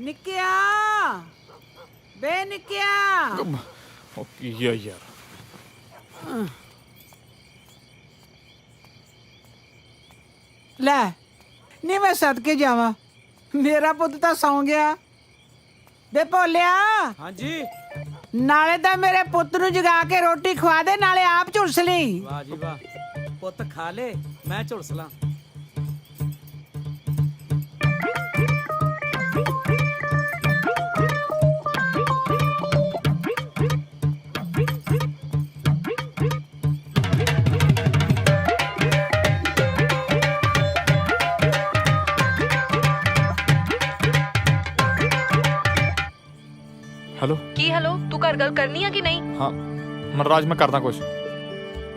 ਨਿੱਕਿਆ। ਬੇ ਨਿੱਕਿਆ। ਉਹ ਕੀ ਆ ਯਾਰ? ਲੈ ਨਹੀਂ ਮੈਂ ਸਦਕੇ ਜਾਵਾਂ। ਮੇਰਾ ਪੁੱਤ ਤਾਂ ਸੌਂ ਗਿਆ। ਬੇ ਭੋਲਿਆ। ਹਾਂਜੀ। ਨਾਲੇ ਤਾਂ ਮੇਰੇ ਪੁੱਤ ਨੂੰ ਜਗਾ ਕੇ ਰੋਟੀ ਖਵਾ ਦੇ ਨਾਲੇ ਆਪ ਝੁਲਸ ਲਈ। ਵਾਹ ਜੀ ਵਾਹ। ਪੁੱਤ ਖਾ ਲੇ ਮੈਂ ਝੁਲਸਲਾਂ ਹੈਲੋ ਕੀ ਹੈਲੋ ਤੂੰ ਘਰ ਗੱਲ ਕਰਨੀ ਆ ਕਿ ਨਹੀਂ? ਹਾਂ ਮਨਰਾਜ ਮੈਂ ਕਰਦਾ ਕੁਛ।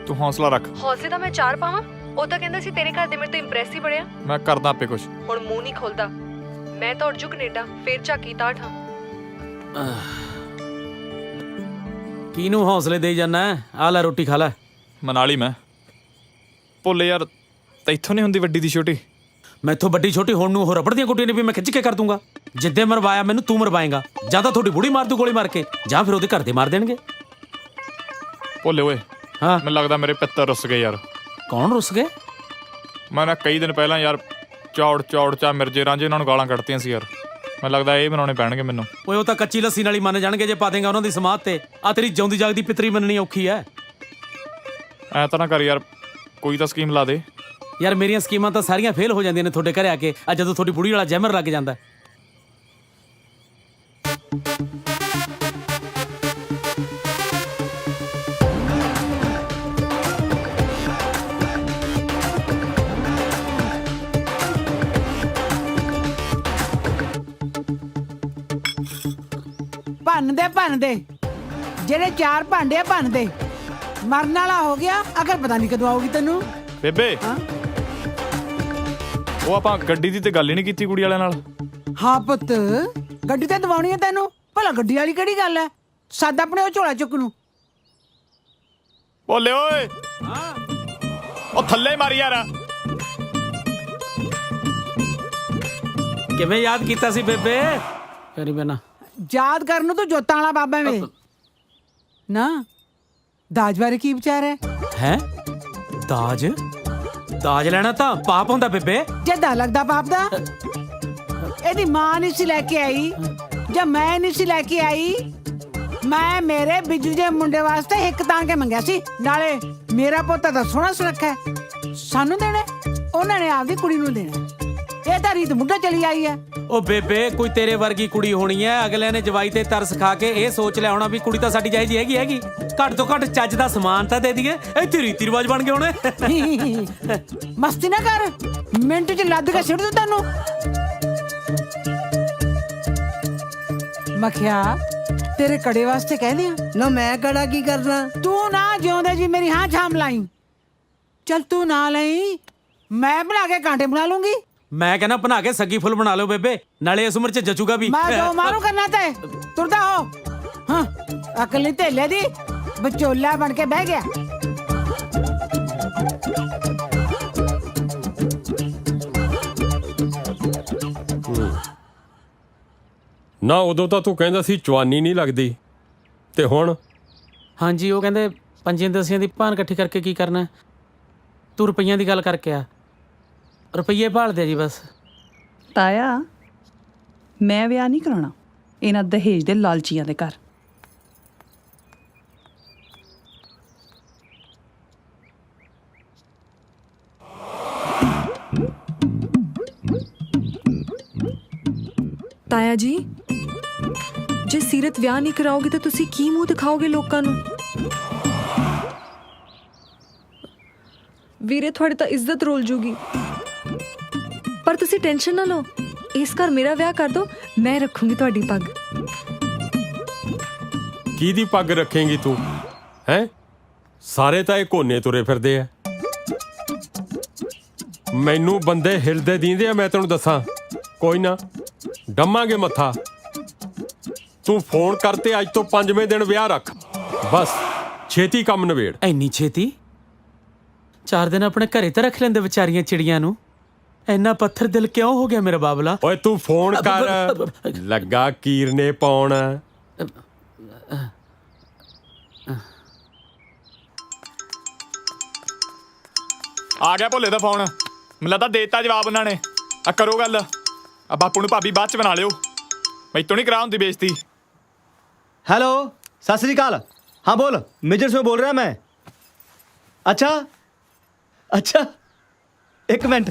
ਤੂੰ ਹੌਸਲਾ ਰੱਖ। ਹੌਸਲੇ ਤਾਂ ਮੈਂ ਚਾਰ ਪਾਵਾਂ। ਉਹ ਤਾਂ ਕਹਿੰਦਾ ਸੀ ਤੇਰੇ ਘਰ ਦੇ ਮੇਰੇ ਤੋਂ ਇੰਪ੍ਰੈਸ ਹੀ ਬੜਿਆ। ਮੈਂ ਕਰਦਾ ਆਪੇ ਕੁਛ। ਹੁਣ ਮੂੰਹ ਨਹੀਂ ਖੋਲਦਾ। ਮੈਂ ਤਾਂ ਉੜ ਜੂ ਕੈਨੇਡਾ ਫੇਰ ਝਾਕੀ ਤਾਠ ਹਾਂ। ਕਿਹਨੂੰ ਹੌਸਲੇ ਦੇਈ ਜਾਣਾ ਆ ਲੈ ਰੋਟੀ ਖਾ ਲੈ। ਮਨਾ ਲਈ ਮੈਂ। ਭੁੱਲੇ ਯਾਰ ਤੈਥੋਂ ਨਹੀਂ ਹੁੰਦੀ ਵੱਡੀ ਦੀ ਛੋਟੀ? ਮੈਥੋਂ ਵੱਡੀ ਛੋਟੀ ਹੋਣ ਨੂੰ ਉਹ ਰਬੜ ਦੀਆਂ ਗੁੱਟੀਆਂ ਨੇ ਵੀ ਮੈਂ ਖਿੱਚ ਕੇ ਕਰ ਦੂੰਗਾ। ਜਿੱਦੇ ਮਰਵਾਇਆ ਮੈਨੂੰ ਤੂੰ ਮਰਵਾਏਗਾ। ਜਾਂ ਤਾਂ ਤੁਹਾਡੀ ਬੁੜੀ ਮਾਰ ਦੂ ਗੋਲੀ ਮਾਰ ਕੇ ਜਾਂ ਫਿਰ ਉਹਦੇ ਘਰ ਦੇ ਮਾਰ ਦੇਣਗੇ। ਭੁੱਲੇ ਓਏ ਹਾਂ। ਮੈਨੂੰ ਲੱਗਦਾ ਮੇਰੇ ਪਿੱਤਰ ਰੁੱਸ ਗਏ ਯਾਰ। ਕੌਣ ਰੁੱਸ ਗਏ? ਮੈਂ ਨਾ ਕਈ ਦਿਨ ਪਹਿਲਾਂ ਯਾਰ ਚੌੜ ਚੌੜ ਚਾ ਮਿਰਜੇ ਰਾਂਝੇ ਉਹਨਾਂ ਨੂੰ ਗਾਲਾਂ ਕੱਢਤੀਆਂ ਸੀ ਯਾਰ। ਮੈਨੂੰ ਲੱਗਦਾ ਇਹ ਬਣਾਉਣੇ ਪੈਣਗੇ ਮੈਨੂੰ। ਓਏ ਉਹ ਤਾਂ ਕੱਚੀ ਲੱਸੀ ਨਾਲ ਹੀ ਮੰਨ ਜਾਣਗੇ ਜੇ ਪਾ ਦੇਗਾ ਉਹਨਾਂ ਦੀ ਸਮਾਧ ਤੇ। ਆ ਤੇਰੀ ਜਿਉਂਦੀ ਜਾਗਦੀ ਪਿਤਰੀ ਮੰਨਣੀ ਔਖੀ ਐ। ਐ ਤਾਂ ਨਾ ਕਰ ਯਾਰ ਕੋਈ ਤਾਂ ਸਕੀਮ ਲਾ ਦੇ। ਯਾਰ ਮੇਰੀਆਂ ਸਕੀਮਾਂ ਤਾਂ ਸਾਰੀਆਂ ਫੇਲ ਹੋ ਜਾਂਦੀਆਂ ਨੇ ਤੁਹਾਡੇ ਘਰੇ ਆ ਕੇ। ਆ ਜਦੋਂ ਤੁਹਾਡੀ ਬੁੜੀ ਵਾਲਾ ਜੈਮਰ ਲੱਗ ਜਾਂਦਾ। ਭੰਨ ਦੇ ਭੰਨ ਦੇ ਜਿਹੜੇ ਚਾਰ ਭਾਂਡੇ ਆ ਭੰਨ ਦੇ ਮਰਨ ਵਾਲਾ ਹੋ ਗਿਆ ਅਗਰ ਪਤਾ ਨਹੀਂ ਕਦੋਂ ਆਊਗੀ ਤੈਨੂੰ। ਬੇਬੇ ਹਾਂ? ਉਹ ਆਪਾਂ ਗੱਡੀ ਦੀ ਤੇ ਗੱਲ ਹੀ ਨਹੀਂ ਕੀਤੀ ਕੁੜੀ ਵਾਲਿਆਂ ਨਾਲ। ਹਾਂ ਪੁੱਤ ਗੱਡੀ ਤੇ ਦਵਾਉਣੀ ਹੈ ਤੈਨੂੰ। ਭਲਾ ਗੱਡੀ ਵਾਲੀ ਕਿਹੜੀ ਗੱਲ ਹੈ? ਸਾਦਾ ਆਪਣੇ ਉਹ ਝੋਲਾ ਚੁੱਕ ਨੂੰ। ਭੋਲੇ ਓਏ। ਉਹ ਥੱਲੇ ਮਾਰੀ ਯਾਰ। ਕਿਵੇਂ ਯਾਦ ਕੀਤਾ ਸੀ ਬੇਬੇ? ਕਰੀ ਬਣਾ ਯਾਦ ਕਰਨ ਨੂੰ ਤੂੰ ਜੋਤਾਂ ਵਾਲਾ ਬਾਬਾ ਵੇ। ਨਾ ਦਾਜ ਬਾਰੇ ਕੀ ਵਿਚਾਰ ਹੈ? ਹੈ? ਦਾਜ? ਦਾਜ ਲੈਣਾ ਤਾਂ ਪਾਪ ਹੁੰਦਾ ਬੇਬੇ। ਜੱਦਾ ਲੱਗਦਾ ਬਾਪ ਦਾ। ਇਹਦੀ ਮਾਂ ਨਹੀਂ ਸੀ ਲੈ ਕੇ ਆਈ ਜਾਂ ਮੈਂ ਨਹੀਂ ਸੀ ਲੈ ਕੇ ਆਈ। ਮੈਂ ਮੇਰੇ ਬਿਜੂ ਦੇ ਮੁੰਡੇ ਵਾਸਤੇ ਇੱਕ ਤਾਂ ਕੇ ਮੰਗਿਆ ਸੀ। ਨਾਲੇ ਮੇਰਾ ਪੋਤਾ ਤਾਂ ਸੋਹਣਾ ਸੁਨੱਖਾ ਹੈ। ਸਾਨੂੰ ਦੇਣਾ ਹੈ, ਉਹਨਾਂ ਨੇ ਆਪਦੀ ਕੁੜੀ ਨੂੰ ਦੇਣਾ ਹੈ। ਇਹ ਤਾਂ ਰੀਤ ਮੁੰਡਾ ਚਲੀ ਆਈ ਹੈ। ਉਹ ਬੇਬੇ ਕੋਈ ਤੇਰੇ ਵਰਗੀ ਕੁੜੀ ਹੋਣੀ ਐ ਅਗਲੇ ਨੇ ਜਵਾਈ ਤੇ ਤਰਸ ਖਾ ਕੇ ਇਹ ਸੋਚ ਲਿਆ ਹੋਣਾ ਵੀ ਕੁੜੀ ਤਾਂ ਸਾਡੀ ਜਾਇਜ਼ ਹੈਗੀ ਹੈਗੀ। ਘੱਟ ਤੋਂ ਘੱਟ ਚੱਜ ਦਾ ਸਮਾਨ ਤਾਂ ਦੇ ਦਈਏ ਇੱਥੇ ਰੀਤੀ ਰਿਵਾਜ ਬਣ ਗਏ ਹੋਣੇ। ਮਸਤੀ ਨਾ ਕਰ ਮਿੰਟ ਚ ਲੱਦ ਕੇ ਸਿੱਟ ਦੂੰ ਤੈਨੂੰ। ਮਖਿਆ ਤੇਰੇ ਕੜੇ ਵਾਸਤੇ ਕਹਿੰਦੇ ਆ ਨਾ ਮੈਂ ਕੜਾ ਕੀ ਕਰਨਾ? ਤੂੰ ਨਾ ਜਿਉਂਦੇ ਜੀ ਮੇਰੀ ਹਾਂ ਛਾਮ ਲਾਈ। ਚਲ ਤੂੰ ਨਾ ਲਈ ਮੈਂ ਬਣਾ ਕੇ ਕਾਂਟੇ ਬਣਾ ਲੂੰਗੀ। ਮੈਂ ਕਹਿੰਦਾ ਬਣਾ ਕੇ ਸੱਗੀ ਫੁੱਲ ਬਣਾ ਲਿਓ ਬੇਬੇ ਨਾਲੇ ਇਸ ਉਮਰ 'ਚ ਜਚੂਗਾ ਵੀ। ਮੈਂ ਜੋ ਮਾਰੂ ਕਰਨਾ ਤੇ? ਤੁਰਦਾ ਹੋ। ਹਾਂ ਅਕਲ ਨਹੀਂ ਢੇਲੇ ਦੀ ਵਿਚੋਲਾ ਬਣ ਕੇ ਬਹਿ ਗਿਆ। ਨਾ ਉਦੋਂ ਤਾਂ ਤੂੰ ਕਹਿੰਦਾ ਸੀ ਚਵਾਨੀ ਨਹੀਂ ਲੱਗਦੀ। ਤੇ ਹੁਣ? ਹਾਂਜੀ ਉਹ ਕਹਿੰਦੇ ਪੰਜੀਆਂ ਦਸੀਆਂ ਦੀ ਭਾਨ ਇਕੱਠੀ ਕਰਕੇ ਕੀ ਕਰਨਾ? ਤੂੰ ਰੁਪਈਆਂ ਦੀ ਗੱਲ ਕਰਕੇ ਆ। ਰੁਪਈਏ ਭਾਲਦੇ ਆ ਜੀ ਬਸ। ਤਾਇਆ ਮੈਂ ਵਿਆਹ ਨਹੀਂ ਕਰਾਉਣਾ। ਇਹਨਾਂ ਦਹੇਜ ਦੇ ਲਾਲਚੀਆਂ ਦੇ ਘਰ। ਤਾਇਆ ਜੀ ਜੇ ਸੀਰਤ ਵਿਆਹ ਨਹੀਂ ਕਰਾਓਗੇ ਤਾਂ ਤੁਸੀਂ ਕੀ ਮੂੰਹ ਦਿਖਾਓਗੇ ਲੋਕਾਂ ਨੂੰ? ਵੀਰੇ ਤੁਹਾਡੀ ਤਾਂ ਇੱਜ਼ਤ ਰੋਲ ਜੂਗੀ। ਪਰ ਤੁਸੀਂ ਟੈਨਸ਼ਨ ਨਾ ਲਓ। ਇਸ ਘਰ ਮੇਰਾ ਵਿਆਹ ਕਰ ਦਿਓ ਮੈਂ ਰੱਖੂੰਗੀ ਤੁਹਾਡੀ ਪੱਗ। ਕਿਹਦੀ ਪੱਗ ਰੱਖੇਂਗੀ ਤੂੰ? ਹੈ? ਸਾਰੇ ਤਾਂ ਇਹ ਕੋਨੇ ਤੁਰੇ ਫਿਰਦੇ ਆ। ਮੈਨੂੰ ਬੰਦੇ ਹਿਲਦੇ ਦੀਂਦੇ ਆ ਮੈਂ ਤੈਨੂੰ ਦੱਸਾਂ। ਕੋਈ ਨਾ ਡੰਮਾਂਗੇ ਮੱਥਾ। ਤੂੰ ਫੋਨ ਕਰਤੇ ਅੱਜ ਤੋਂ ਪੰਜਵੇਂ ਦਿਨ ਵਿਆਹ ਰੱਖ। ਬਸ ਛੇਤੀ ਕੰਮ ਨਵੇੜ ਐਨੀ ਛੇਤੀ? ਚਾਰ ਦਿਨ ਆਪਣੇ ਘਰੇ ਤਾਂ ਰੱਖ ਲੈਂਦੇ ਵਿਚਾਰੀਆਂ ਚਿੜੀਆਂ ਨੂੰ। ਇੰਨਾ ਪੱਥਰ ਦਿਲ ਕਿਉਂ ਹੋ ਗਿਆ ਮੇਰਾ ਬਾਬਲਾ? ਓਏ ਤੂੰ ਫੋਨ ਕਰ। ਲੱਗਾ ਕੀਰਨੇ ਪਾਉਣ। ਆ ਗਿਆ ਭੋਲੇ ਦਾ ਫੋਨ। ਮੈਨੂੰ ਲੱਗਦਾ ਦੇਤਾ ਜਵਾਬ ਉਹਨਾਂ ਨੇ। ਆ ਕਰੋ ਗੱਲ। ਆ ਬਾਪੂ ਨੂੰ ਭਾਬੀ ਬਾਅਦ ਚ ਬਣਾ ਲਿਓ। ਮੈਂ ਮੈਥੋਂ ਨਹੀਂ ਕਰਾ ਹੁੰਦੀ ਬੇਇੱਜ਼ਤੀ। ਹੈਲੋ ਸਤਿ ਸ੍ਰੀ ਅਕਾਲ। ਹਾਂ ਬੋਲ। ਮੇਜਰ ਸੋ ਬੋਲ ਰਿਹਾ ਮੈਂ। ਅੱਛਾ। ਅੱਛਾ। ਇੱਕ ਮਿੰਟ।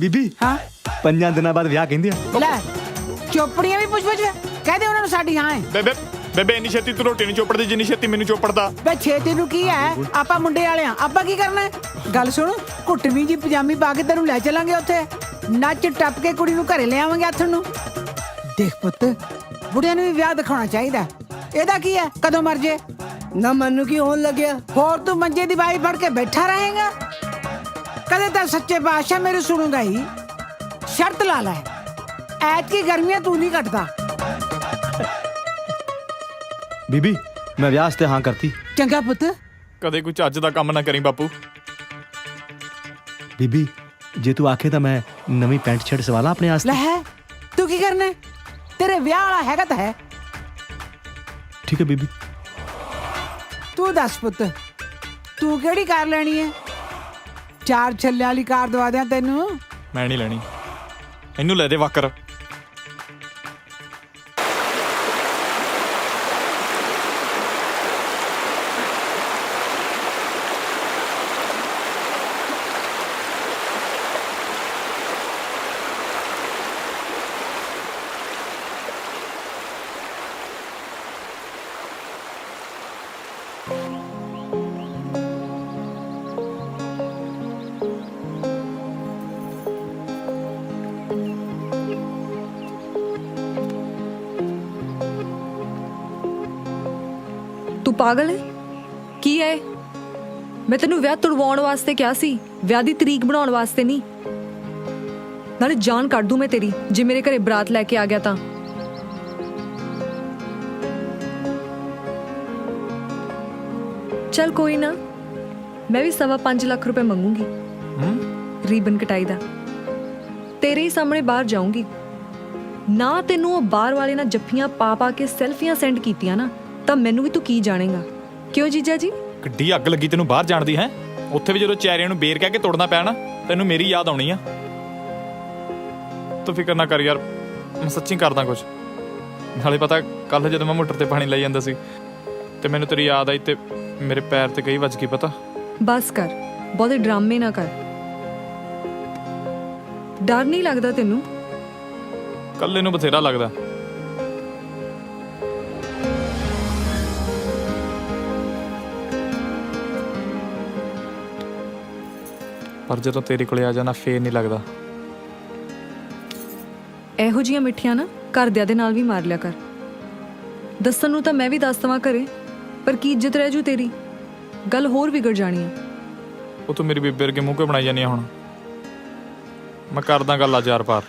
ਬੀਬੀ ਹਾਂ? ਪੰਜਾਂ ਦਿਨਾਂ ਬਾਅਦ ਵਿਆਹ ਕਹਿੰਦੇ ਆ। ਲੈ ਚੋਪੜੀਆਂ ਵੀ ਪੁੱਛ ਪੁੱਛ ਕਹਦੇ ਉਹਨਾਂ ਨੂੰ ਸਾਡੀ ਹਾਂ ਹੈ ਬੇਬੇ ਬੇਬੇ ਇੰਨੀ ਛੇਤੀ ਤੂੰ ਰੋਟੀ ਨਹੀਂ ਚੋਪੜਦੀ ਜਿੰਨੀ ਛੇਤੀ ਮੈਨੂੰ ਚੋਪੜਦਾ। ਬੇ ਛੇਤੀ ਨੂੰ ਕੀ ਹੈ? ਆਪਾਂ ਮੁੰਡੇ ਵਾਲੇ ਆ ਆਪਾਂ ਕੀ ਕਰਨਾ ਹੈ? ਗੱਲ ਸੁਣ ਘੁੱਟਵੀਂ ਜੀ ਪਜਾਮੀ ਪਾ ਕੇ ਤੈਨੂੰ ਲੈ ਚੱਲਾਂਗੇ ਉੱਥੇ। ਨੱਚ ਟੱਪ ਕੇ ਕੁੜੀ ਨੂੰ ਘਰੇ ਲੈ ਆਵਾਂਗੇ ਹੱਥ ਨੂੰ। ਦੇਖ ਪੁੱਤ ਬੁੜਿਆਂ ਨੂੰ ਵੀ ਵਿਆਹ ਦਿਖਾਉਣਾ ਚਾਹੀਦਾ। ਇਹਦਾ ਕੀ ਹੈ? ਕਦੋਂ ਮਰ ਜੇ? ਨਾ ਮੈਨੂੰ ਕੀ ਹੋਣ ਲੱਗਿਆ? ਹੋਰ ਤੂੰ ਮੰਜੇ ਦੀ ਬਾਈ ਫੜ ਕੇ ਬੈਠਾ ਰਹੇਗਾ। ਕਦੇ ਤਾਂ ਸੱਚੇ ਬਾਦਸ਼ਾਹ ਮੇਰੇ ਸੁਣੂਗਾ ਹੀ। ਸ਼ਰਤ ਲਾ ਲੈ। ਐਤ ਕੀ ਗਰਮੀਆਂ ਤੂੰ ਨਹੀਂ ਕੱਟਦਾ। ਬੀਬੀ ਮੈਂ ਵਿਆਹ ਤੇ ਹਾਂ ਕਰਤੀ। ਚੰਗਾ ਪੁੱਤ। ਕਦੇ ਕੋਈ ਚੱਜ ਦਾ ਕੰਮ ਨਾ ਕਰੀ ਬਾਪੂ। ਬੀਬੀ ਜੇ ਤੂੰ ਆਖੇ ਤਾਂ ਮੈਂ ਨਵੀਂ ਪੈਂਟ ਸ਼ਰਟ ਸਵਾ ਲਾਂ ਆਪਣੇ ਲੈ ਵਾਸਤੇ ਹੈ ਤੂੰ ਕੀ ਕਰਨਾ ਹੈ? ਤੇਰੇ ਵਿਆਹ ਵਾਲਾ ਹੈਗਾ ਤਾਂ ਹੈ। ਠੀਕ ਹੈ ਬੀਬੀ। ਤੂੰ ਦੱਸ ਪੁੱਤ। ਤੂੰ ਕਿਹੜੀ ਕਾਰ ਲੈਣੀ ਹੈ? ਚਾਰ ਛੱਲੇ ਵਾਲੀ ਕਾਰ ਦਵਾ ਦਿਆਂ ਤੈਨੂੰ? ਮੈਂ ਨਹੀਂ ਲੈਣੀ। ਇਹਨੂੰ ਲੈ ਦੇ ਵਾਕਰ ਪਾਗਲ ਹੈ? ਕੀ ਹੈ? ਮੈਂ ਤੈਨੂੰ ਵਿਆਹ ਤੁੜਵਾਉਣ ਵਾਸਤੇ ਕਿਹਾ ਸੀ ਵਿਆਹ ਦੀ ਤਰੀਕ ਬਣਾਉਣ ਵਾਸਤੇ ਨਹੀਂ। ਨਾਲੇ ਜਾਨ ਕੱਢ ਦੂੰ ਮੈਂ ਤੇਰੀ ਜੇ ਮੇਰੇ ਘਰੇ ਬਰਾਤ ਲੈ ਕੇ ਆ ਗਿਆ ਤਾਂ। ਚੱਲ ਕੋਈ ਨਾ ਮੈਂ ਵੀ ਸਵਾ ਪੰਜ ਲੱਖ ਰੁਪਏ ਮੰਗੂੰਗੀ। ਰੀਬਨ ਕਟਾਈ ਦਾ। ਤੇਰੇ ਹੀ ਸਾਹਮਣੇ ਬਾਹਰ ਜਾਊਂਗੀ। ਨਾ ਤੈਨੂੰ ਉਹ ਬਾਹਰ ਵਾਲੇ ਨਾਲ ਜੱਫੀਆਂ ਪਾ ਪਾ ਕੇ ਸੈਲਫੀਆਂ ਸੈਂਡ ਕੀਤੀਆਂ ਨਾ। ਤਾਂ ਮੈਨੂੰ ਵੀ ਤੂੰ ਕੀ ਜਾਣੇਗਾ? ਕਿਉਂ ਜੀਜਾ ਜੀ? ਕਿੱਡੀ ਅੱਗ ਲੱਗੀ ਤੈਨੂੰ ਬਾਹਰ ਜਾਣ ਦੀ ਹੈ? ਉੱਥੇ ਵੀ ਜਦੋਂ ਚੈਰਿਆਂ ਨੂੰ ਬੇਰ ਕਹਿ ਕੇ ਤੋੜਨਾ ਪਿਆ ਨਾ ਤੈਨੂੰ ਮੇਰੀ ਯਾਦ ਆਉਣੀ ਆ। ਤੂੰ ਫਿਕਰ ਨਾ ਕਰ ਯਾਰ ਮੈਂ ਸੱਚੀ ਕਰਦਾ ਕੁਝ ਨਾਲੇ ਪਤਾ ਕੱਲ ਜਦੋਂ ਮੈਂ ਮੋਟਰ ਤੇ ਪਾਣੀ ਲਈ ਜਾਂਦਾ ਸੀ ਤੇ ਮੈਨੂੰ ਤੇਰੀ ਯਾਦ ਆਈ ਤੇ ਮੇਰੇ ਪੈਰ ਤੇ ਕਈ ਵੱਜ ਗਈ ਪਤਾ? ਬਸ ਕਰ ਬਹੁਤੇ ਡਰਾਮੇ ਨਾ ਕਰ। ਡਰ ਨਹੀਂ ਲੱਗਦਾ ਤੈਨੂੰ? ਕੱਲੇ ਨੂੰ ਬਥੇਰਾ ਲੱਗਦਾ। ਪਰ ਜਦੋਂ ਤੇਰੇ ਕੋਲੇ ਆ ਜਾਣਾ ਫੇਰ ਨਹੀਂ ਲੱਗਦਾ। ਇਹੋ ਜੀਆਂ ਮਿੱਠੀਆਂ ਨਾ ਘਰਦਿਆਂ ਦੇ ਨਾਲ ਵੀ ਮਾਰ ਲਿਆ ਕਰ। ਦੱਸਣ ਨੂੰ ਤਾਂ ਮੈਂ ਵੀ ਦੱਸ ਦਵਾਂ ਘਰੇ ਪਰ ਕੀ ਇੱਜ਼ਤ ਰਹਿ ਜੂ ਤੇਰੀ? ਗੱਲ ਹੋਰ ਵਿਗੜ ਜਾਣੀ ਆ। ਉਹ ਤੂੰ ਮੇਰੀ ਬੇਬੇ ਵਰਗੇ ਮੂੰਹ ਕੇ ਬਣਾਈ ਜਾਨੀ ਆ ਹੁਣ? ਮੈਂ ਕਰਦਾ ਗੱਲ ਅੱਜ ਯਾਰ ਪਾਰ